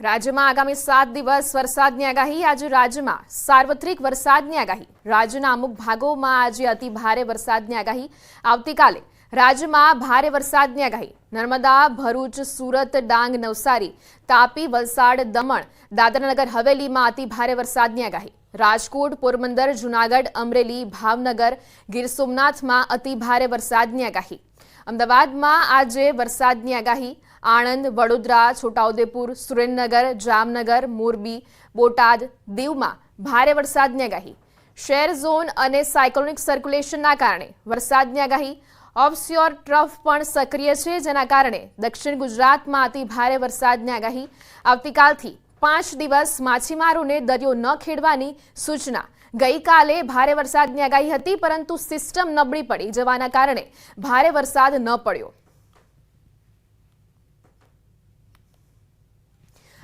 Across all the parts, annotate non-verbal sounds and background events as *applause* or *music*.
રાજ્યમાં આગામી સાત દિવસ વરસાદની આગાહી. આજે રાજ્યમાં સાર્વત્રિક વરસાદની આગાહી. રાજ્યના અમુક ભાગોમાં આજે અતિ ભારે વરસાદની આગાહી. આવતીકાલે રાજ્યમાં ભારે વરસાદની આગાહી. નર્મદા, ભરૂચ, સુરત, ડાંગ, નવસારી, તાપી, વલસાડ, દમણ, દાદરાનગર, હવેલીમાં અતિ ભારે વરસાદની આગાહી. રાજકોટ, પોરબંદર, જૂનાગઢ, અમરેલી, ભાવનગર, ગીર સોમનાથમાં અતિ ભારે વરસાદની આગાહી. અમદાવાદમાં આજે વરસાદની આગાહી. આણંદ, વડોદરા, છોટાઉદેપુર, સુરેન્દ્રનગર, જામનગર, મોરબી, બોટાદ, દીવમાં ભારે વરસાદની આગાહી. શેર ઝોન અને સાયક્લોનિક સર્ક્યુલેશનના કારણે વરસાદની આગાહી. ઓફસ્યોર ટ્રફ પણ સક્રિય છે, જેના કારણે દક્ષિણ ગુજરાતમાં અતિ ભારે વરસાદની આગાહી. આવતીકાલથી પાંચ દિવસ માછીમારોને દરિયો ન ખેડવાની સૂચના. ગઈકાલે ભારે વરસાદની આગાહી હતી, પરંતુ સિસ્ટમ નબળી પડી જવાના કારણે ભારે વરસાદ ન પડ્યો.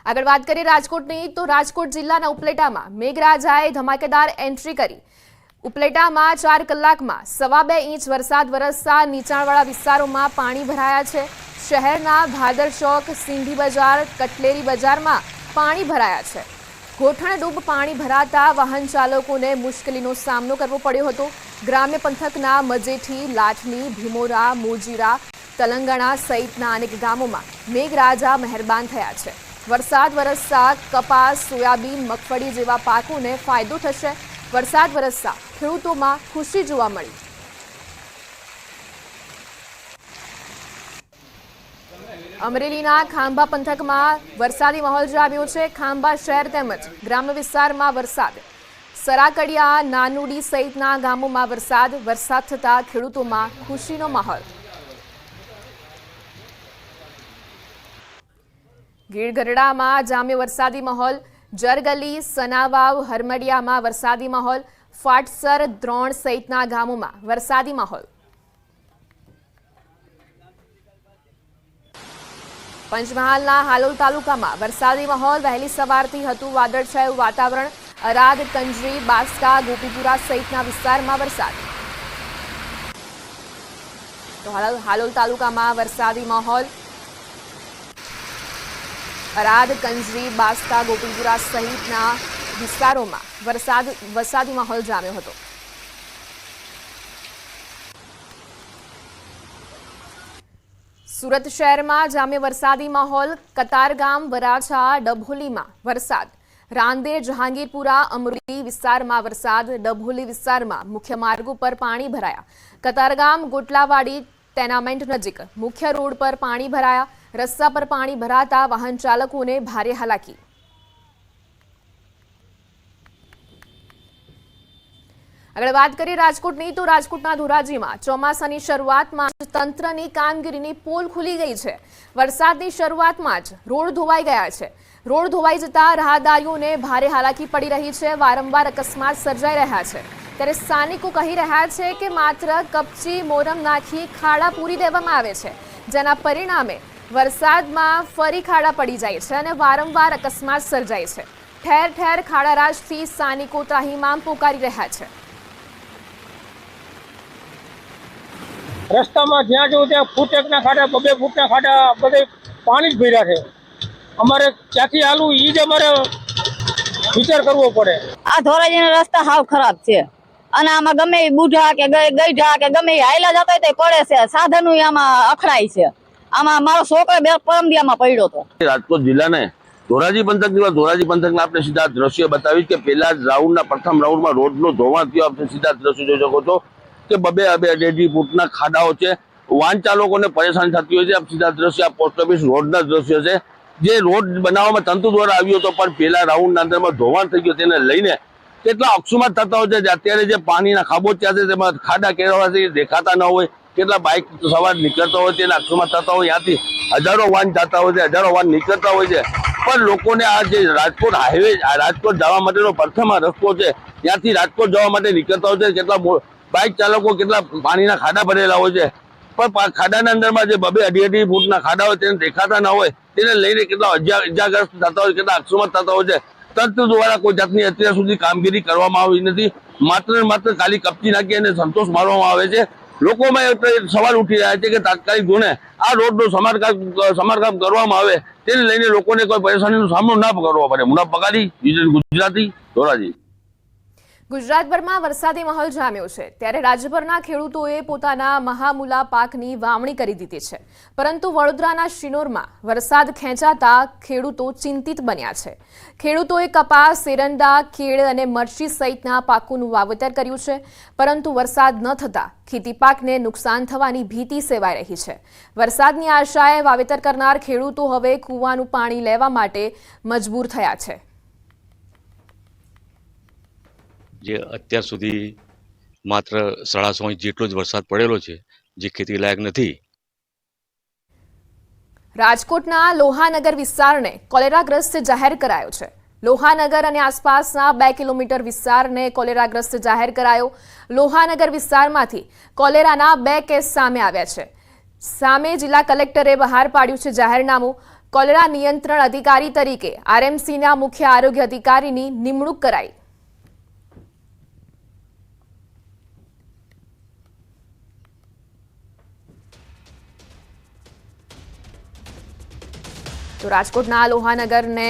આગળ વાત કરીએ રાજકોટની, તો રાજકોટ જિલ્લાના ઉપલેટામાં મેઘરાજાએ ધમાકેદાર એન્ટ્રી કરી. ઉપલેટામાં ચાર કલાકમાં સવા બે ઇંચ વરસાદ વરસતા નીચાણવાળા વિસ્તારોમાં પાણી ભરાયા છે. શહેરના ભાદર ચોક, સિંધી બજાર, કટલેરી બજારમાં પાણી ભરાયા છે. ગોઠણ ડૂબ પાણી ભરાતા વાહન ચાલકોને મુશ્કેલીનો સામનો કરવો પડ્યો હતો. ગ્રામ્ય પંથકના મજેઠી, લાઠની, ભીમોરા, મોજીરા, તલંગણા સહિતના અનેક ગામોમાં મેઘરાજા મહેરબાન થયા છે. વરસાદ વરસતા કપાસ, સોયાબીન, મગફળી જેવા પાકોને ફાયદો થશે. વરસાદ વરસતા ખેડૂતોમાં ખુશી જોવા મળી. અમરેલીના ખાંભા પંથકમાં વરસાદી માહોલ જામ્યો છે. ખાંભા શહેર તેમજ ગ્રામ્ય વિસ્તારમાં વરસાદ. સરાકડિયા, નાનુડી સહિતના ગામોમાં વરસાદ. વરસાદ થતા ખેડૂતોમાં ખુશીનો માહોલ. ગીર ગરડામાં જામ્યો વરસાદી માહોલ, જરગલી, સનાવાવ, હરમડિયામાં વરસાદી માહોલ, ફાટસર, દ્રોણ સહિતના ગામોમાં વરસાદી માહોલ. પંચમહાલના હાલોલ તાલુકામાં વરસાદી માહોલ. વહેલી સવારથી હતું વાદળછાયું વાતાવરણ. અરાદ કંજરી બાસ્કા, ગોપીપુરા સહિતના વિસ્તારમાં વરસાદ. તો હાલ હાલોલ તાલુકામાં વરસાદી માહોલ. અરાદ કંજરી બાસ્કા ગોપીપુરા સહિતના વિસ્તારોમાં વરસાદ, વરસાદી માહોલ જામ્યો હતો. સુરત શહેરમાં જામ્યો વરસાદી માહોલ. કતારગામ વરાછા, ડભોલીમાં વરસાદ. રાંદેર, જહાંગીરપુરા, અમરોલી વિસ્તારમાં વરસાદ. ડભોલી વિસ્તારમાં મુખ્ય માર્ગો પર પાણી ભરાયા. કતારગામ ગોટલાવાડી ટેનામેન્ટ નજીક મુખ્ય રોડ પર પાણી ભરાયા. રસ્તા પર પાણી ભરાતા વાહન ચાલકોને ભારે હાલાકી. આગળ વાત કરીએ રાજકોટની, તો રાજકોટના ધોરાજીમાં ચોમાસાની શરૂઆતમાં જ તંત્રની કામગીરીની પોલ ખુલી ગઈ છે. વરસાદની શરૂઆતમાં જ રોડ ધોવાઈ ગયા છે. રોડ ધોવાઈ જતા રાહદારીઓને ભારે હાલાકી પડી રહી છે. વારંવાર અકસ્માત સર્જાઈ રહ્યા છે. ત્યારે સ્થાનિકો કહી રહ્યા છે કે માત્ર કપચી, મોરમ નાખી ખાડા પૂરી દેવામાં આવે છે, જેના પરિણામે વરસાદમાં ફરી ખાડા પડી જાય છે અને વારંવાર અકસ્માત સર્જાય છે. ઠેર ઠેર ખાડારાજથી સ્થાનિકો ત્રાહીમામ પોકારી રહ્યા છે. રસ્તામાં જ્યાં જવું ત્યાં ફૂટ એકના ખાડા બબે ફૂટના ખાડા બધે પાણી જ ભર્યા છે. અમારે ક્યાંથી હાલવું એ જ અમારે વિચાર કરવો પડે. આ ધોરાજીના રસ્તા હાવ ખરાબ છે. અને આમાં ગમે બુઢા કે ગઈ ગઈઢા કે ગમે એ હાયલા જતા હોય તો પડે છે. સાધનો આમાં અખડાય છે. આમાં મારો છોકરો બે પરમદિયામાં પડ્યો હતો રાજકોટ જિલ્લાને ધોરાજી પંથક ધોરાજી પંથક આપણે સીધા દ્રશ્ય બતાવી કે પેલા રાઉન્ડના પ્રથમ રાઉન્ડમાં રોડનો ધોવાણ થયો. આપણે સીધા દ્રશ્ય જોઈ શકો છો કે બબે અબે અઢી ફૂટના ખાડાઓ છે. વાહન ચાલકોને પરેશાની થતી હોય છે. આપ સીધા દ્રશ્ય પોસ્ટ ઓફિસ રોડના દ્રશ્ય છે. જે રોડ બનાવવામાં તંતુ દ્વારા આવ્યો હતો, પણ પેલા રાઉન્ડના અંદરમાં ધોવાણ થઈ ગયો તેને લઈને કેટલા અક્ષુમાં થતા હોય છે. જે અત્યારે જે પાણીના ખાબોચિયા છે, તેમાં ખાડા કેળવા છે દેખાતા ન હોય. કેટલા બાઇક સવાર નીકળતા હોય તેના અક્ષુમાત થતા હોય ત્યાંથી હજારો વાહન જતા હોય છે, હજારો વાહન નીકળતા હોય છે. પણ લોકોને આ જે રાજકોટ હાઈવે રાજકોટ જવા માટેનો પ્રથમ રસ્તો છે, ત્યાંથી રાજકોટ જવા માટે નીકળતા હોય છે, કેટલા બાઇક ચાલકો કેટલા પાણીના ખાડા ભરેલા હોય છે. પણ ખાડાના અંદરમાં જે બબે અઢી અઢી ફૂટના ખાડા હોય, તેને દેખાતા ના હોય, તેને લઈને કેટલા ઇજા- ઇજાગ્રસ્ત થતા હોય કેટલા અક્ષમત થતા હોય છે. તંત્ર દ્વારા કોઈ જાતની અત્યાર સુધી કામગીરી કરવામાં આવી નથી. માત્ર ને માત્ર ખાલી કપચી નાખી અને સંતોષ મારવામાં આવે છે. લોકોમાં સવાલ ઉઠી રહ્યા છે કે તાત્કાલિક ધોરણે આ રોડનું સમારકામ સમારકામ કરવામાં આવે, તેને લઈને લોકોને કોઈ પરેશાનીનો સામનો ના કરવો પડે. મુના પગારી ગુજરાતી, ધોરાજી. ગુજરાતભરમાં વરસાદી માહોલ જામ્યો છે. ત્યારે રાજ્યભરના ખેડૂતોએ પોતાના મહામૂલા પાકની વાવણી કરી દીધી છે. પરંતુ વડોદરાના શિનોરમાં વરસાદ ખેંચાતા ખેડૂતો ચિંતિત બન્યા છે. ખેડૂતોએ કપાસ, એરંડા કેળ અને મરચી સહિતના પાકોનું વાવેતર કર્યું છે. પરંતુ વરસાદ ન થતાં ખેતી પાકને નુકસાન થવાની ભીતિ સેવાઈ રહી છે. વરસાદની આશાએ વાવેતર કરનાર ખેડૂતો હવે કૂવાનું પાણી લેવા માટે મજબૂર થયા છે. જે અત્યાર સુધી માત્ર સાડા સો ઇંચ જેટલો જ વરસાદ પડેલો છે, જે ખેતી લાયક નથી. રાજકોટના લોહાનગર વિસ્તારને કોલેરાગ્રસ્ત જાહેર કરાયો છે. લોહાનગર અને આસપાસના બે કિલોમીટર વિસ્તારને કોલેરાગ્રસ્ત જાહેર કરાયો. લોહાનગર વિસ્તારમાંથી કોલેરાના બે કેસ સામે આવ્યા છે. સામે જિલ્લા કલેક્ટરે બહાર પાડ્યું છે જાહેરનામું. કોલેરા નિયંત્રણ અધિકારી તરીકે આરએમસીના મુખ્ય આરોગ્ય અધિકારીની નિમણૂક કરાઈ. તો રાજકોટના લોહાનગરને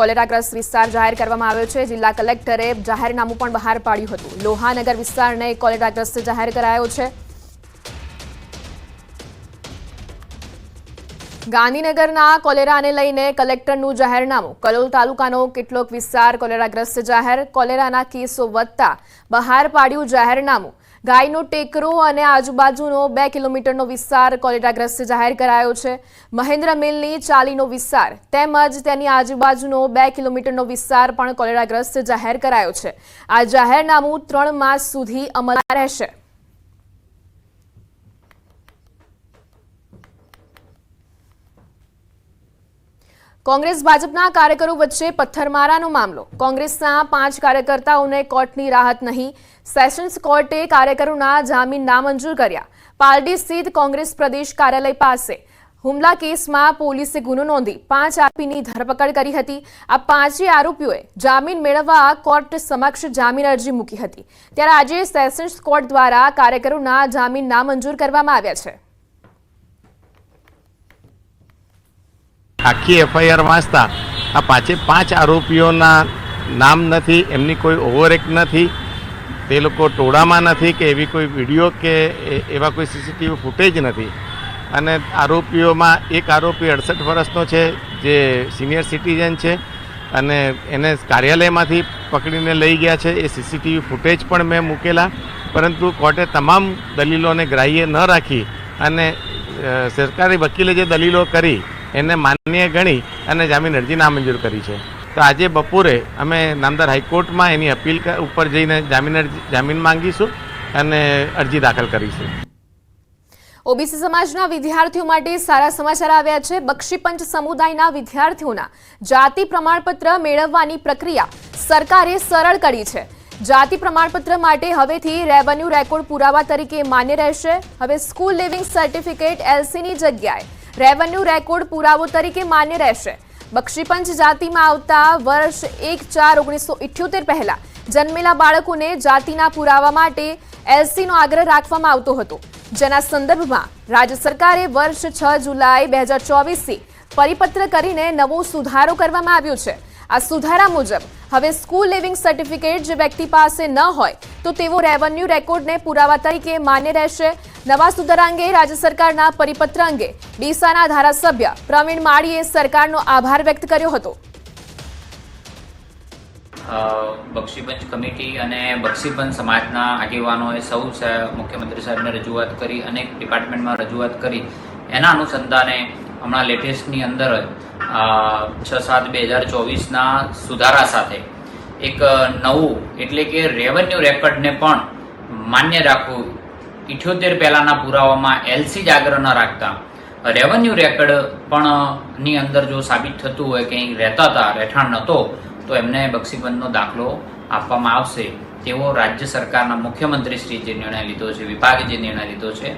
કોલેરાગ્રસ્ત વિસ્તાર જાહેર કરવામાં આવ્યો છે. જિલ્લા કલેક્ટરે જાહેરનામું પણ બહાર પાડ્યું હતું. લોહાનગર વિસ્તારને કોલેરાગ્રસ્ત જાહેર કરાયો છે. ગાંધીનગરના કોલેરાને લઈને કલેક્ટરનું જાહેરનામું. કલોલ તાલુકાનો કેટલોક વિસ્તાર કોલેરાગ્રસ્ત જાહેર. કોલેરાના કેસો વધતા બહાર પાડ્યું જાહેરનામું. ગાયનો ટેકરો અને આજુબાજુનો બે કિલોમીટરનો વિસ્તાર કોલેરાગ્રસ્ત જાહેર કરાયો છે. મહેન્દ્ર મિલની ચાલીનો વિસ્તાર તેમજ તેની આજુબાજુનો બે કિલોમીટરનો વિસ્તાર પણ કોલેરાગ્રસ્ત જાહેર કરાયો છે. આ જાહેરનામું ત્રણ માસ સુધી અમલમાં રહેશે. કોંગ્રેસ ભાજપના કાર્યકરો વચ્ચે પથ્થરમારાનો મામલો. કોંગ્રેસના પાંચ કાર્યકર્તાઓને કોર્ટની રાહત નહીં. સેશન્સ કોર્ટે કાર્યકરોના જામીન નામંજૂર કર્યા. પાલડી સ્થિત કોંગ્રેસ પ્રદેશ કાર્યાલય પાસે હુમલા કેસમાં પોલીસે ગુનો નોંધી પાંચ આરોપીની ધરપકડ કરી હતી. આ પાંચેય આરોપીઓએ જામીન મેળવવા કોર્ટ સમક્ષ જામીન અરજી મૂકી હતી. ત્યારે આજે સેશન્સ કોર્ટ દ્વારા કાર્યકરોના જામીન નામંજૂર કરવામાં આવ્યા છે. આખી એફઆઈઆર વાંચતા. આ પાંચે પાંચ આરોપીઓના નામ નથી, એમની કોઈ ઓવરેક નથી. તે લોકો ટોળામાં નથી કે એવી કોઈ વીડિયો કે એવા કોઈ સીસીટીવી ફૂટેજ નથી. અને આરોપીઓમાં એક આરોપી અડસઠ વર્ષનો છે, જે સિનિયર સિટીઝન છે અને એને કાર્યાલયમાંથી પકડીને લઈ ગયા છે. એ સીસીટીવી ફૂટેજ પણ મેં મૂકેલા. પરંતુ કોર્ટે તમામ દલીલોને ગ્રાહ્ય ન રાખી અને સરકારી વકીલે જે દલીલો કરી એને માન્ય ગણી અને જામીન અરજી નામંજૂર કરી છે. તો આજે બપોરે અમે નામદાર હાઈકોર્ટમાં એની અપીલ ઉપર જઈને જામીન અરજી જામીન માંગીશું અને અરજી દાખલ કરીશું. ઓબીસી સમાજના વિદ્યાર્થીઓ માટે સારા સમાચાર આવ્યા છે. બક્ષીપંચ સમુદાયના વિદ્યાર્થીઓના જાતિ પ્રમાણપત્ર મેળવવાની પ્રક્રિયા સરકારે સરળ કરી છે. જાતિ પ્રમાણપત્ર માટે હવેથી રેવન્યુ રેકોર્ડ પુરાવા તરીકે માન્ય રહેશે. હવે સ્કૂલ લિવિંગ સર્ટિફિકેટ એલસીની જગ્યાએ રેવન્યુ રેકોર્ડ પુરાવો તરીકે માન્ય રહેશે. બક્ષીપંચ જાતિમાં આવતા વર્ષ એક ચાર ઓગણીસો ઇઠ્યોતેર પહેલા જન્મેલા બાળકોને જાતિના પુરાવા માટે એલસીનો આગ્રહ રાખવામાં આવતો હતો. જેના સંદર્ભમાં રાજ્ય સરકારે વર્ષ છ જુલાઈ બે હજાર ચોવીસથી પરિપત્ર કરીને નવો સુધારો કરવામાં આવ્યો છે. આ સુધારા મુજબ, હવે સ્કૂલ લિવિંગ સર્ટિફિકેટ જે વ્યક્તિ પાસે ન હોય, તો તેવો રેવન્યુ રેકોર્ડને પુરાવા તરીકે માન્ય રહેશે. નવા સુધારા અંગે રાજ્ય સરકારના પરિપત્ર અંગે ડીસાના ધારાસભ્ય પ્રવીણ માળીએ સરકારનો આભાર વ્યક્ત કર્યો હતો. બક્ષીપંચ કમિટી અને બક્ષીપંચ સમાજના આગેવાનોએ સ- મુખ્યમંત્રી સાહેબને રજૂઆત કરી, અનેક ડિપાર્ટમેન્ટમાં રજૂઆત કરી. એના અનુસંધાને હમણાં લેટેસ્ટની અંદર છ સાત બે હજાર ચોવીસના સુધારા સાથે એક નવું, એટલે કે રેવન્યુ રેકર્ડને પણ માન્ય રાખવું, ઇઠ્યોતેર પહેલાંના પુરાવામાં એલસી જ આગ્રહ ન રાખતા. રેવન્યુ રેકર્ડ પણ ની અંદર જો સાબિત થતું હોય કે રહેતા હતા, રહેઠાણ નહોતો તો એમને બક્ષીબંધનો દાખલો આપવામાં આવશે. તેવો રાજ્ય સરકારના મુખ્યમંત્રી શ્રી જે નિર્ણય લીધો છે, વિભાગે જે નિર્ણય લીધો છે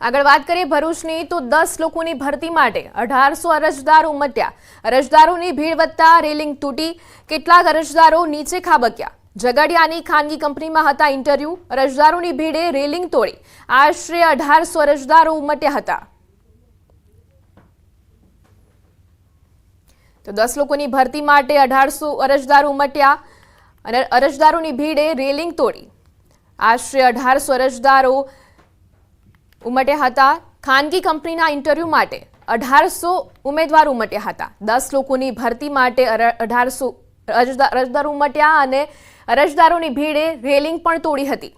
આગળ વાત કરીએ ભરૂચની, તો દસ લોકોની ભરતી માટે અઢારસો અરજદારો ઉમટ્યા. અરજદારોની ભીડ વધતા રેલિંગ તૂટી. કેટલાક અરજદારો નીચે ખાબક્યા. ઝઘડિયાની ખાનગી કંપનીમાં હતા ઇન્ટરવ્યૂ. અરજદારોની ભીડે રેલિંગ તોડી. આશરે અઢારસો અરજદારો ઉમટ્યા હતા. તો દસ લોકોની ભરતી માટે અઢારસો અરજદારો ઉમટ્યા અને અરજદારોની ભીડે રેલિંગ તોડી. આશરે અઢારસો અરજદારો ઉમટ્યા હતા ખાનગી કંપનીના ઇન્ટરવ્યૂ માટે. અઢારસો ઉમેદવાર ઉમટ્યા હતા. દસ લોકોની ભરતી માટે અઢારસો અરજદારો ઉમટ્યા અને અરજદારોની ભીડે રેલિંગ પણ તોડી હતી.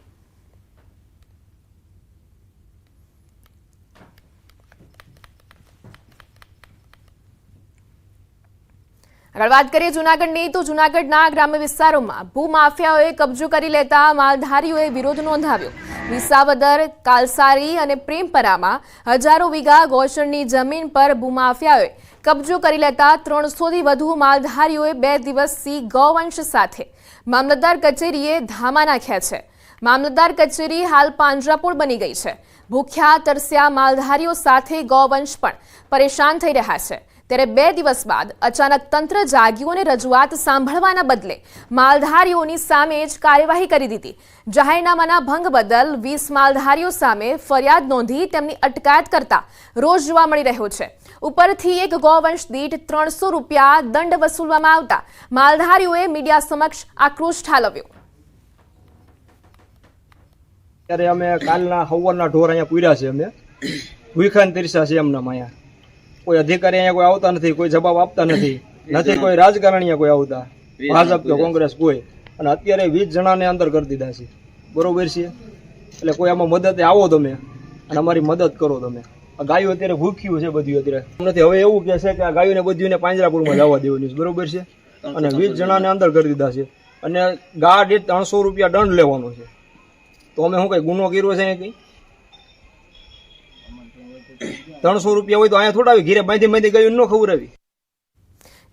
આગળ વાત કરીએ જૂનાગઢની, તો જૂનાગઢના ગ્રામ્ય વિસ્તારોમાં ભૂમાફિયાઓએ કબજો કરી લેતા માલધારીઓએ વિરોધ નોંધાવ્યો. વિસાવદર, કાલસારી અને પ્રેમપરામાં હજારો વીઘા ગોચરની જમીન પર ભૂમાફિયાઓએ કબજો કરી લેતા ત્રણસોથી વધુ માલધારીઓએ બે દિવસથી ગૌવંશ સાથે મામલતદાર કચેરીએ ધામા નાખ્યા છે. મામલતદાર કચેરી હાલ પાંજરાપોળ બની ગઈ છે. ભૂખ્યા, તરસ્યા માલધારીઓ સાથે ગૌવંશ પણ પરેશાન થઈ રહ્યા છે. ત્યારે બે દિવસ બાદ અચાનક તંત્ર જાગ્યું રજૂઆત સાંભળવાના બદલે માલધારીઓની સામે જ કાર્યવાહી કરી દીધી. જાહેરનામાના ભંગ બદલ વીસ માલધારીઓ સામે ફરિયાદ નોંધી તેમની અટકાયત કરતા રોજ જોવા મળી રહ્યો છે. ઉપરથી એક ગૌવંશ દીઠ ત્રણસો રૂપિયા દંડ વસૂલવામાં આવતા માલધારીઓએ મીડિયા સમક્ષ આક્રોશ ઠાલવ્યો. ત્યારે અમે કાલના હવનના ઢોર અહીંયા પૂર્યા છે અમે. ભૂખાન તરીસા છે એમના અહીંયા. કોઈ અધિકારી અહીંયા કોઈ આવતા નથી કોઈ જવાબ આપતા નથી *coughs* નથી કોઈ રાજકારણીય કોઈ આવતા. ભાજપ કે કોંગ્રેસ કોઈ. અને અત્યારે વીસ જણાને અંદર કરી દીધા છે. બરોબર છે? એટલે કોઈ આમાં મદદ આવો તમે. અને અમારી મદદ કરો તમે. આ ગાયો અત્યારે ભૂખ્યું છે બધું અત્યારે. નથી હવે એવું કે છે કે આ ગાયોને બધીને પાંજરાપુરમાં જવા દેવાની છે. બરોબર છે? અને વીસ જણાને અંદર કરી દીધા છે. અને ગા દીઠ ત્રણસો રૂપિયા દંડ લેવાનો છે. તો અમે શું કઈ ગુનો કર્યો છે કઈ? ત્રણસો રૂપિયા હોય તો અહીંયા થોડા ઘીરે બાંધી બાંધી ગયું, ન ખવડાવી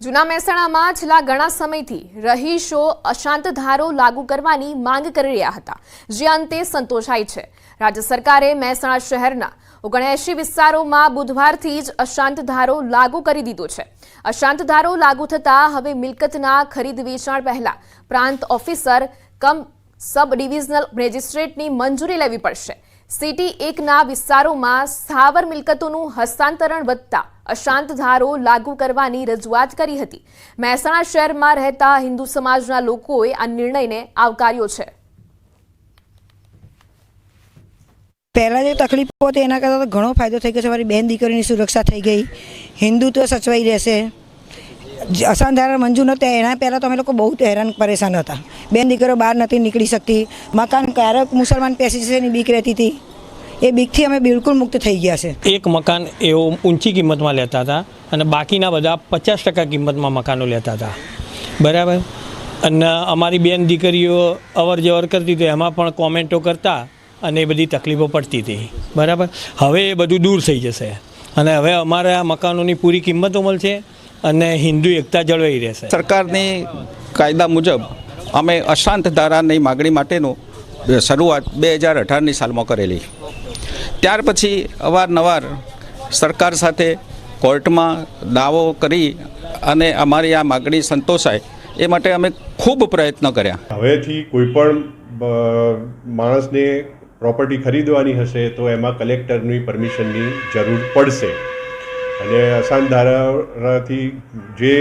જૂના મહેસાણામાં છેલ્લા ઘણા સમયથી રહીશો અશાંત ધારો લાગુ કરવાની માંગ કરી રહ્યા હતા, જે અંતે સંતોષાય છે. રાજ્ય સરકારે મહેસાણા શહેરના ઓગણએંશી વિસ્તારોમાં બુધવારથી જ અશાંત ધારો લાગુ કરી દીધો છે. અશાંત ધારો લાગુ થતાં હવે મિલકતના ખરીદ વેચાણ પહેલા પ્રાંત ઓફિસર કમ સબ ડિવિઝનલ મેજિસ્ટ્રેટની મંજૂરી લેવી પડશે. સિટી એકના વિસ્તારોમાં સ્થાવર મિલકતોનું હસ્તાંતરણ વધતા અશાંત ધારો લાગુ કરવાની રજૂઆત કરી હતી. મહેસાણા શહેરમાં રહેતા હિન્દુ સમાજના લોકોએ આ નિર્ણયને આવકાર્યો છે. પહેલાં જે તકલીફો હતી એના કરતાં તો ઘણો ફાયદો થઈ ગયો છે. મારી બેન દીકરીની સુરક્ષા થઈ ગઈ. હિન્દુત્વ સચવાઈ રહેશે. અસાધારણ મંજૂર નહોતા એના પહેલાં તો અમે લોકો બહુ હેરાન પરેશાન હતા. બેન દીકરીઓ બહાર નથી નીકળી શકતી, મકાન ક્યારેક મુસલમાન પેસી જશે એની બીક રહેતી હતી. એ બીકથી અમે બિલકુલ મુક્ત થઈ ગયા છે. એક મકાન એવો ઊંચી કિંમતમાં લેતા હતા અને બાકીના બધા પચાસ ટકા કિંમતમાં મકાનો લેતા હતા. બરાબર? અને અમારી બેન દીકરીઓ અવર જવર કરતી હતી, એમાં પણ કોમેન્ટો કરતા અને એ બધી તકલીફો પડતી હતી. બરાબર? હવે એ બધું દૂર થઈ જશે. અને હવે અમારા મકાનોની પૂરી કિંમતો મળશે. અને હિન્દુ એકતા જળવાઈ રહેશે. સરકારની કાયદા મુજબ અમે અશાંત ધારાની માગણી માટેનું શરૂઆત બે હજાર અઢારની સાલમાં કરેલી. ત્યાર પછી અવારનવાર સરકાર સાથે કોર્ટમાં દાવો કરી અને અમારી આ માગણી સંતોષાય એ માટે અમે ખૂબ પ્રયત્ન કર્યા. હવેથી કોઈ પણ માણસને પ્રોપર્ટી ખરીદવાની હશે તો એમાં કલેક્ટરની પરમિશનની જરૂર પડશે. અને અસાન ધારાથી જે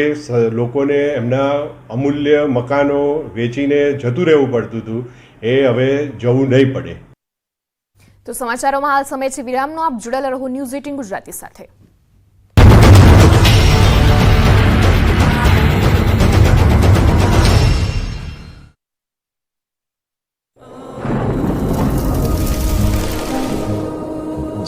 લોકોને એમના અમૂલ્ય મકાનો વેચીને જતું રહેવું પડતું હતું, એ હવે જવું નહીં પડે. તો સમાચારોમાં હાલ સમય છે વિરામનો. આપ જોડાયેલા રહો ન્યૂઝ એટીન ગુજરાતી સાથે.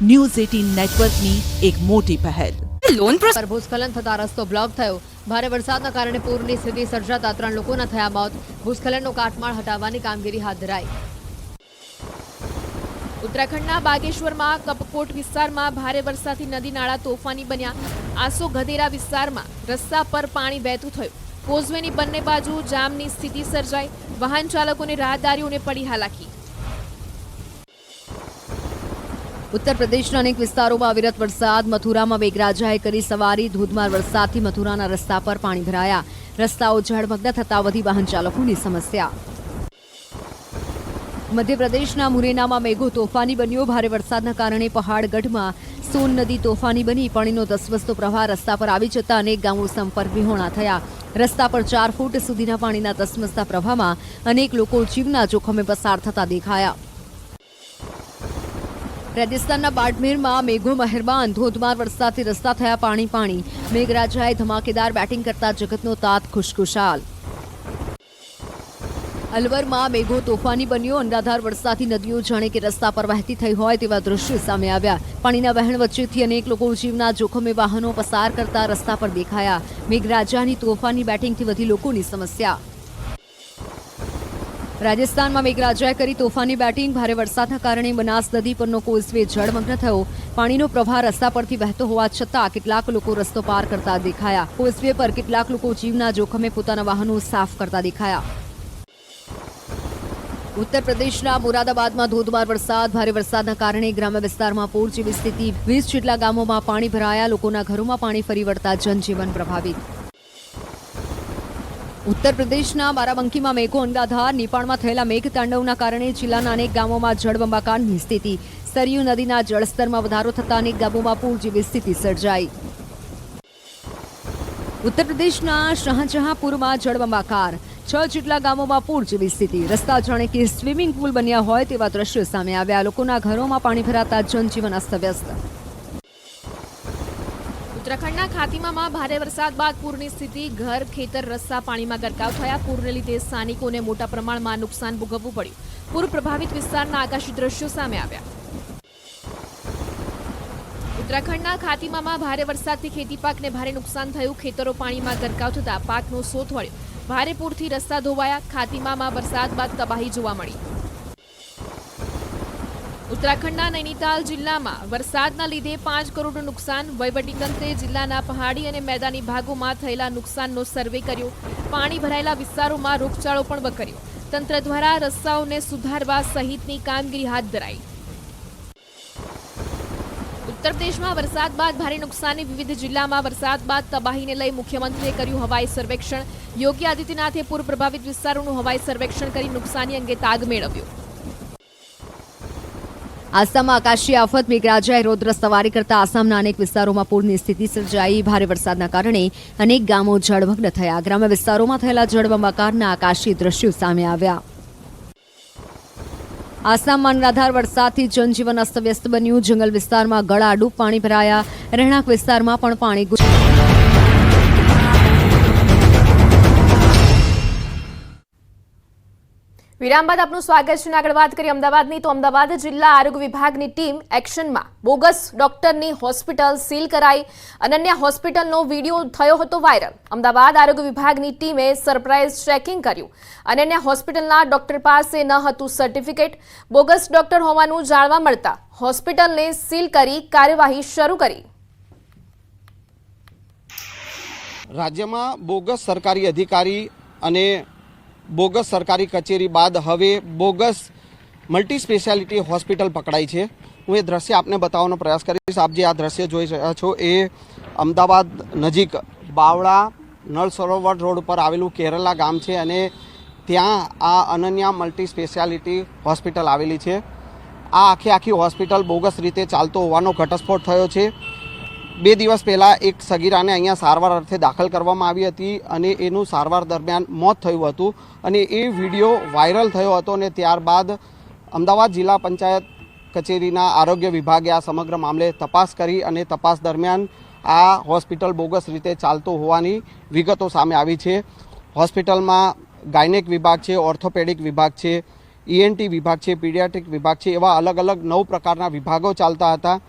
News eighteen નેટવર્કની એક મોટી પહેલ. લોન પર ભૂસ્ખલન થતા રસ્તો બ્લોક થયો. ભારે વરસાદના કારણે પૂરની સ્થિતિ સર્જાતા ત્રણ લોકોના થયા મોત. ભૂસ્ખલનનો કાટમાળ હટાવવાની કામગીરી હાથ ધરાઈ. ઉત્તરાખંડના બાગેશ્વરમાં કપકોટ વિસ્તારમાં ભારે વરસાદથી નદી નાળા તોફાની બન્યા. આસો ગધેરા વિસ્તારમાં રસ્તા પર પાણી વહેતું થયું. કોઝવેની બંને બાજુ જામની સ્થિતિ સર્જાઈ. વાહન ચાલકોને રાહદારીઓને પડી હાલાકી. ઉત્તર પ્રદેશના અનેક વિસ્તારોમાં અવિરત વરસાદ. મથુરામાં મેઘરાજાએ કરી સવારી. ધોધમાર વરસાદથી મથુરાના રસ્તા પર પાણી ભરાયા. રસ્તાઓ જળમગ્ન થતા વધી વાહન ચાલકોની સમસ્યા. મધ્યપ્રદેશના મુરેનામાં મેઘો તોફાની બન્યો. ભારે વરસાદના કારણે પહાડગઢમાં સોન નદી તોફાની બની. પાણીનો ધસવસતો પ્રવાહ રસ્તા પર આવી જતા અનેક ગામો સંપર્ક વિહોણા થયા. રસ્તા પર ચાર ફૂટ સુધીના પાણીના ધસમસતા પ્રવાહમાં અનેક લોકો જીવના જોખમે પસાર થતા દેખાયા. રાજસ્થાનના બાડમેરમાં મેઘો મહેરબાન. ધોધમાર વરસાદથી રસ્તા થયા પાણી પાણી. મેઘરાજાએ ધમાકેદાર બેટિંગ કરતા જગતનો તાત ખુશખુશાલ. અલવરમાં મેઘો તોફાની બન્યો. અંડાધાર વરસાદથી નદીઓ જાણે કે રસ્તા પર વહેતી થઈ હોય તેવા દ્રશ્યો સામે આવ્યા. પાણીના વહેણ વચ્ચેથી અનેક લોકો જીવના જોખમે વાહનો પસાર કરતા રસ્તા પર દેખાયા. મેઘરાજાની તોફાની બેટિંગથી વધી લોકોની સમસ્યા. રાજસ્થાનમાં મેઘરાજાએ કરી તોફાની બેટિંગ. ભારે વરસાદના કારણે બનાસ નદી પરનો કોઝવે જળમગ્ન થયો. પાણીનો પ્રવાહ રસ્તા પરથી વહેતો હોવા છતાં કેટલાક લોકો રસ્તો પાર કરતા દેખાયા. કોઝવે પર કેટલાક લોકો જીવના જોખમે પોતાના વાહનો સાફ કરતા દેખાયા. ઉત્તર પ્રદેશના મુરાદાબાદમાં ધોધમાર વરસાદ. ભારે વરસાદના કારણે ગ્રામ્ય વિસ્તારમાં પૂર જેવી સ્થિતિ. વીસ જેટલા ગામોમાં પાણી ભરાયા. લોકોના ઘરોમાં પાણી ફરી વળતા જનજીવન પ્રભાવિત. ઉત્તર પ્રદેશના બારાબંકીમાં મેઘો અંગાધાર, નેપાળમાં થયેલા મેઘ તાંડવના કારણે જિલ્લાના અનેક ગામોમાં જળબંબાકારની સ્થિતિ. સરયુ નદીના જળસ્તરમાં વધારો થતા અનેક ગામોમાં પૂર જેવી સ્થિતિ સર્જાઈ. ઉત્તર પ્રદેશના શાહજહાંપુરમાં જળબંબાકાર. છ જેટલા ગામોમાં પૂર જેવી સ્થિતિ. રસ્તા જાણે કે સ્વિમિંગ પુલ બન્યા હોય તેવા દ્રશ્યો સામે આવ્યા. લોકોના ઘરોમાં પાણી ભરાતા જનજીવન અસ્તવ્યસ્ત. ઉત્તરાખંડના ખાતીમામાં ભારે વરસાદ બાદ પૂરની સ્થિતિ, ઘર, ખેતર રસ્તા પાણીમાં ગરકાવ થયા. પૂરને લીધે સ્થાનિકોને મોટા પ્રમાણમાં નુકસાન ભોગવવું પડ્યું. પૂર પ્રભાવિત વિસ્તારના આકાશી દ્રશ્યો સામે આવ્યા. ઉત્તરાખંડના ખાતીમામાં ભારે વરસાદથી ખેતી પાકને ભારે નુકસાન થયું. ખેતરો પાણીમાં ગરકાવ થતા પાકનો સોથ વળ્યો. ભારે પૂરથી રસ્તા ધોવાયા. ખાતીમામાં વરસાદ બાદ તબાહી જોવા મળી. ઉત્તરાખંડના નૈનીતાલ જિલ્લામાં વરસાદના લીધે પાંચ કરોડનું નુકસાન. વહીવટીતંત્રે જિલ્લાના પહાડી અને મેદાની ભાગોમાં થયેલા નુકસાનનો સર્વે કર્યો. પાણી ભરાયેલા વિસ્તારોમાં રોગચાળો પણ વકર્યો. તંત્ર દ્વારા રસ્તાઓને સુધારવા સહિતની કામગીરી હાથ ધરાઈ. ઉત્તર પ્રદેશમાં વરસાદ બાદ ભારે નુકસાની. વિવિધ જિલ્લામાં વરસાદ બાદ તબાહીને લઈ મુખ્યમંત્રીએ કર્યું હવાઈ સર્વેક્ષણ. યોગી આદિત્યનાથે પૂર પ્રભાવિત વિસ્તારોનું હવાઈ સર્વેક્ષણ કરી નુકસાની અંગે તાગ મેળવ્યો. આસામમાં આકાશી આફત, મેઘરાજાએ રૌદ્ર સવારી કરતા આસામના અનેક વિસ્તારોમાં પૂરની સ્થિતિ સર્જાઈ. ભારે વરસાદના કારણે અનેક ગામો જળમગ્ન થયા. ગ્રામ્ય વિસ્તારોમાં થયેલા જળબંબાકારના આકાશી દ્રશ્યો સામે આવ્યા. આસામમાં અનરાધાર વરસાદથી જનજીવન અસ્તવ્યસ્ત બન્યું. જંગલ વિસ્તારમાં ગળાડૂબ પાણી ભરાયા. રહેણાંક વિસ્તારમાં પણ પાણી વિરામ બાદ આપનું સ્વાગત છે. આગળ વાત કરીએ અમદાવાદની, તો અમદાવાદ જિલ્લા આરોગ્ય વિભાગની ટીમ એક્શનમાં બોગસ ડોક્ટરની હોસ્પિટલ સીલ કરાઈ. અનન્ય હોસ્પિટલનો વીડિયો થયો હતો વાયરલ. અમદાવાદ આરોગ્ય વિભાગની ટીમે સરપ્રાઇઝ ચેકિંગ કર્યું. અનન્ય હોસ્પિટલના ડોક્ટર પાસે ન હતું સર્ટિફિકેટ. બોગસ ડોક્ટર હોવાનું જાણવા મળતા હોસ્પિટલને સીલ કરી કાર્યવાહી શરૂ કરી. રાજ્યમાં બોગસ સરકારી અધિકારી અને બોગસ સરકારી કચેરી બાદ હવે બોગસ મલ્ટી સ્પેશિયાલિટી હોસ્પિટલ પકડાઈ છે. હું એ દ્રશ્ય આપને બતાવવાનો પ્રયાસ કરીશ. આપ જે આ દ્રશ્ય જોઈ રહ્યા છો એ અમદાવાદ નજીક બાવળા નળ સરોવર રોડ પર આવેલું કેરલા ગામ છે અને ત્યાં આ અનન્યા મલ્ટી સ્પેશિયાલિટી હોસ્પિટલ આવેલી છે. આ આખી આખી હોસ્પિટલ બોગસ રીતે ચાલતો હોવાનો ઘટસ્ફોટ થયો છે. બે દિવસ પહેલાં એક સગીરાને અહીંયા સારવાર અર્થે દાખલ કરવામાં આવી હતી અને એનું સારવાર દરમિયાન મોત થયું હતું અને એ વીડિયો વાયરલ થયો હતો અને ત્યારબાદ અમદાવાદ જિલ્લા પંચાયત કચેરીના આરોગ્ય વિભાગે આ સમગ્ર મામલે તપાસ કરી અને તપાસ દરમિયાન આ હોસ્પિટલ બોગસ રીતે ચાલતો હોવાની વિગતો સામે આવી છે. હોસ્પિટલમાં ગાયનેક વિભાગ છે, ઓર્થોપેડિક વિભાગ છે ઈએનટી વિભાગ છે, પીડિયાટ્રિક વિભાગ છે, એવા અલગ અલગ નવ પ્રકારના વિભાગો ચાલતા હતા.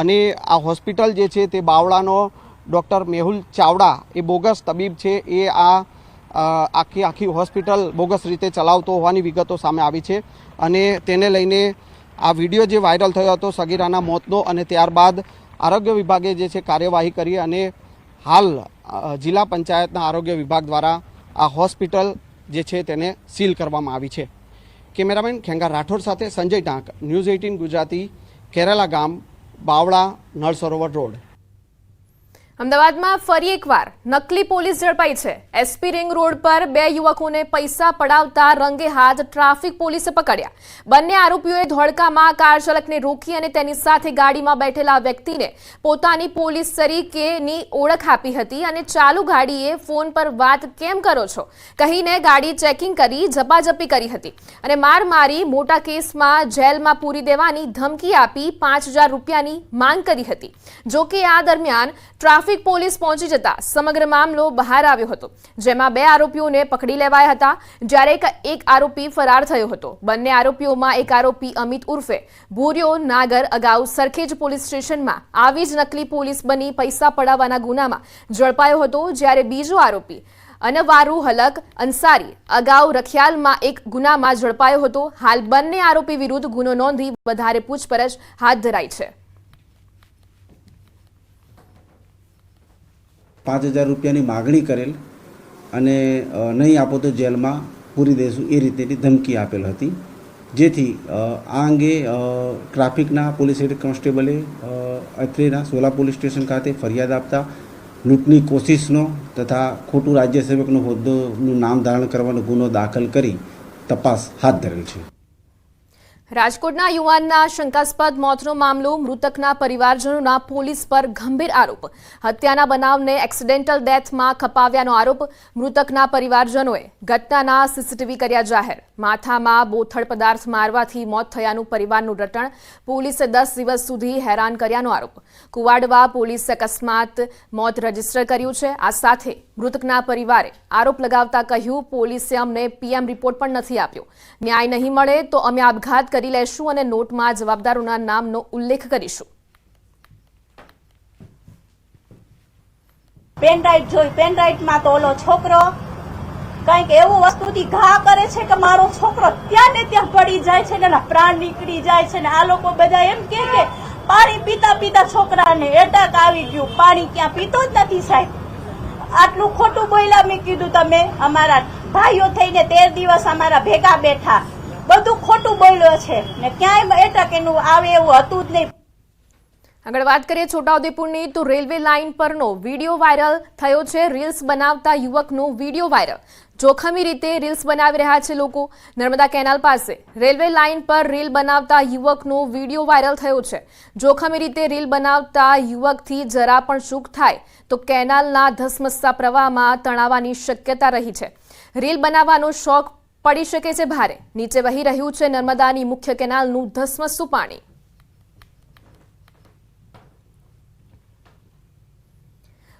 અને આ હોસ્પિટલ જે છે તે બાવળાનો ડૉક્ટર મેહુલ ચાવડા એ બોગસ તબીબ છે. એ આ આખી આખી હોસ્પિટલ બોગસ રીતે ચલાવતો હોવાની વિગતો સામે આવી છે. અને તેને લઈને આ વીડિયો જે વાયરલ થયો હતો સગીરાના મોતનો અને ત્યારબાદ આરોગ્ય વિભાગે જે છે કાર્યવાહી કરી અને હાલ જિલ્લા પંચાયતના આરોગ્ય વિભાગ દ્વારા આ હોસ્પિટલ જે છે તેને સીલ કરવામાં આવી છે. કેમેરામેન ખેંગા રાઠોડ સાથે સંજય ટાંક ન્યૂઝ એઇટીન ગુજરાતી, કેરાલા ગામ. બાવળા નળ સરોવર રોડ. અમદાવાદમાં ફરી એકવાર નકલી પોલીસ ઝડપાઈ છે. એસપી રિંગ રોડ પર બે યુવકોને પૈસા પડાવતા રંગે હાથ ટ્રાફિક પોલીસે પકડ્યા. બંને આરોપીઓએ ધોળકામાં કાર ચાલકને રોકી અને તેની સાથે ગાડીમાં બેઠેલા વ્યક્તિને પોતાની પોલીસ તરીકેની ઓળખ આપી હતી અને ચાલુ ગાડીએ ફોન પર વાત કેમ કરો છો? કહીને ગાડી ચેકિંગ કરી ઝપાઝપી કરી હતી અને માર મારી મોટા કેસમાં જેલમાં પૂરી દેવાની ધમકી આપી પાંચ રૂપિયાની માંગ કરી હતી. જોકે આ દરમિયાન ટ્રાફિક પોલીસ પહોંચી જતા સમગ્ર મામલો બહાર આવ્યો હતો, જેમાં બે આરોપીઓને પકડી લેવાયા હતા, જ્યારે એક આરોપી ફરાર થયો હતો. બંને આરોપીઓમાં એક આરોપી અમિત ઉર્ફે, ભૂર્યો નાગર અગાઉ સરખેજ પોલીસ સ્ટેશનમાં આવી જ નકલી પોલીસ બની પૈસા પડાવવાના ગુનામાં ઝડપાયો હતો, જ્યારે બીજો આરોપી, અનવારુ હલક અંસારી અગાઉ રખિયાલમાં એક ગુનામાં ઝડપાયો હતો. હાલ બંને આરોપી વિરુદ્ધ ગુનો નોંધી વધારે પૂછપરછ હાથ ધરાઈ છે. પાંચ હજાર રૂપિયાની માગણી કરેલ અને નહીં આપો તો જેલમાં પૂરી દઈશું એ રીતેની ધમકી આપેલ હતી. જેથી આ અંગે ટ્રાફિકના પોલીસ હેડ કોન્સ્ટેબલે અત્રેના સોલા પોલીસ સ્ટેશન ખાતે ફરિયાદ આપતા લૂંટની કોશિશનો તથા ખોટું રાજ્યસેવકનો હોદ્દોનું નામ ધારણ કરવાનો ગુનો દાખલ કરી તપાસ હાથ ધરેલ છે. રાજકોટના યુવાનના શંકાસ્પદ મોતનો મામલો, મૃતકના પરિવારજનોના પોલીસ પર ગંભીર આરોપ. હત્યાના બનાવને એક્સિડેન્ટલ ડેથમાં ખપાવ્યાનો આરોપ મૃતકના પરિવારજનોએ. ઘટનાના સીસીટીવી કર્યા જાહેર. માથામાં બોથડ પદાર્થ મારવાથી મોત થયાનું પરિવારનું રટણ પોલીસે દસ દિવસ સુધી હેરાન કર્યાનો આરોપ. કુવાડવા પોલીસે અકસ્માત મોત રજિસ્ટર કર્યું છે. આ સાથે મૃતકના પરિવારે આરોપ લગાવતા કહ્યું, પોલીસે અમને પીએમ રિપોર્ટ પણ નથી આપ્યો. ન્યાય નહીં મળે તો અમે આપઘાત કરી લેશું અને નોટમાં જવાબદારોના નામનો ઉલ્લેખ કરીશું. પેન ડ્રાઈવ જોઈ. પેન તો ઓલો છોકરો કંઈક એવું વસ્તુથી ઘા કરે છે કે મારો છોકરો ત્યાં ને ત્યાં પડી જાય છે ને એના પ્રાણ નીકળી જાય છે ને આ લોકો બધા એમ કે, પાણી પીતા પીતા છોકરાને એટેક આવી ગયું. પાણી ક્યાં પીતો જ નથી સાહેબ. આટલું ખોટું બોલ્યા મેં કીધું તમે અમારા ભાઈઓ થઈને તેર દિવસ અમારા ભેગા બેઠા. બધું ખોટું બોલ્યો છે. ને ક્યાંય એટક એનું આવે એવું હતું જ નહીં. આગળ વાત કરીએ છોટાઉદેપુરની, તો રેલવે લાઇન પરનો વીડિયો વાયરલ થયો છે. રીલ્સ બનાવતા યુવકનો વીડિયો વાયરલ. જોખમી રીતે રીલ્સ બનાવી રહ્યા છે લોકો. નર્મદા કેનાલ પાસે રેલવે લાઇન પર રીલ બનાવતા યુવકનો વીડિયો વાયરલ થયો છે. જોખમી રીતે રીલ બનાવતા યુવકથી જરા પણ ચૂક થાય તો કેનાલના ધસમસતા પ્રવાહમાં તણાવવાની શક્યતા રહી છે. રીલ બનાવવાનો શોખ પડી શકે છે ભારે. નીચે વહી રહ્યું છે નર્મદાની મુખ્ય કેનાલનું ધસમસતું પાણી.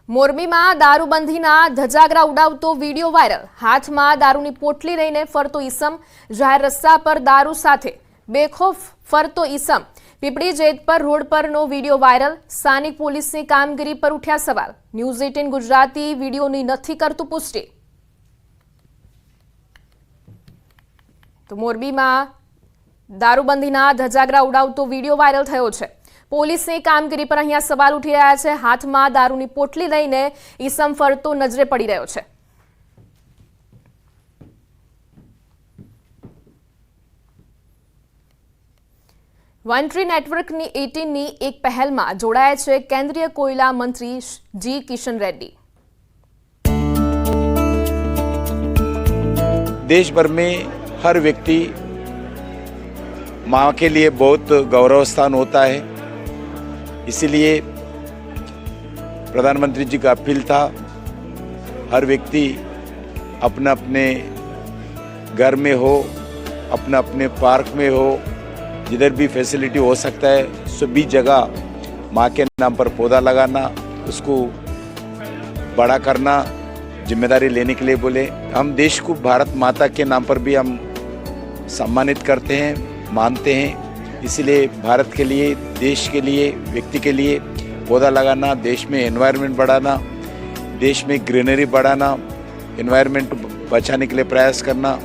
મોરબીમાં દારૂબંધીના ધજાગરા ઉડાવતો વીડિયો વાયરલ. હાથમાં દારૂની પોટલી લઈને ફરતો ઈસમ. જાહેર રસ્તા પર દારૂ સાથે બેખોફ ફરતો ઈસમ. પીપળી જેતપર રોડ પરનો વીડિયો વાયરલ. સ્થાનિક પોલીસની કામગીરી પર ઉઠ્યા સવાલ. ન્યૂઝ એટીન ગુજરાતી વિડીયોની નથી કરતું પુષ્ટિ. તો મોરબીમાં દારૂબંધીના ધજાગરા ઉડાવતો વીડિયો વાયરલ થયો છે. પોલીસની કામગીરી પર અહીંયા સવાલ ઉઠી રહ્યા છે હાથમાં દારૂની પોટલી લઈને ઈસમ ફરતો નજરે પડી રહ્યો છે વન ટ્રી નેટવર્કની એટીનની એક પહેલમાં જોડાયા છે કેન્દ્રીય કોયલા મંત્રી જી કિશન રેડ્ડી देश भर में हर व्यक्ति माँ के लिए बहुत गौरव स्थान होता है इसीलिए प्रधानमंत्री जी का अपील था, हर व्यक्ति अपने अपने घर में हो अपने अपने पार्क में हो, जिधर भी फैसिलिटी हो सकता है, सभी जगह माँ के नाम पर पौधा लगाना, उसको बड़ा करना, ज़िम्मेदारी लेने के लिए बोले। हम देश को भारत माता के नाम पर भी हम सम्मानित करते हैं, मानते हैं। इसलिए भारत के लिए, देश के लिए, व्यक्ति के लिए पौधा लगाना, देश में एनवायरनमेंट बढ़ाना, देश में ग्रीनरी बढ़ाना एनवायरनमेंट बचाने के लिए प्रयास करना।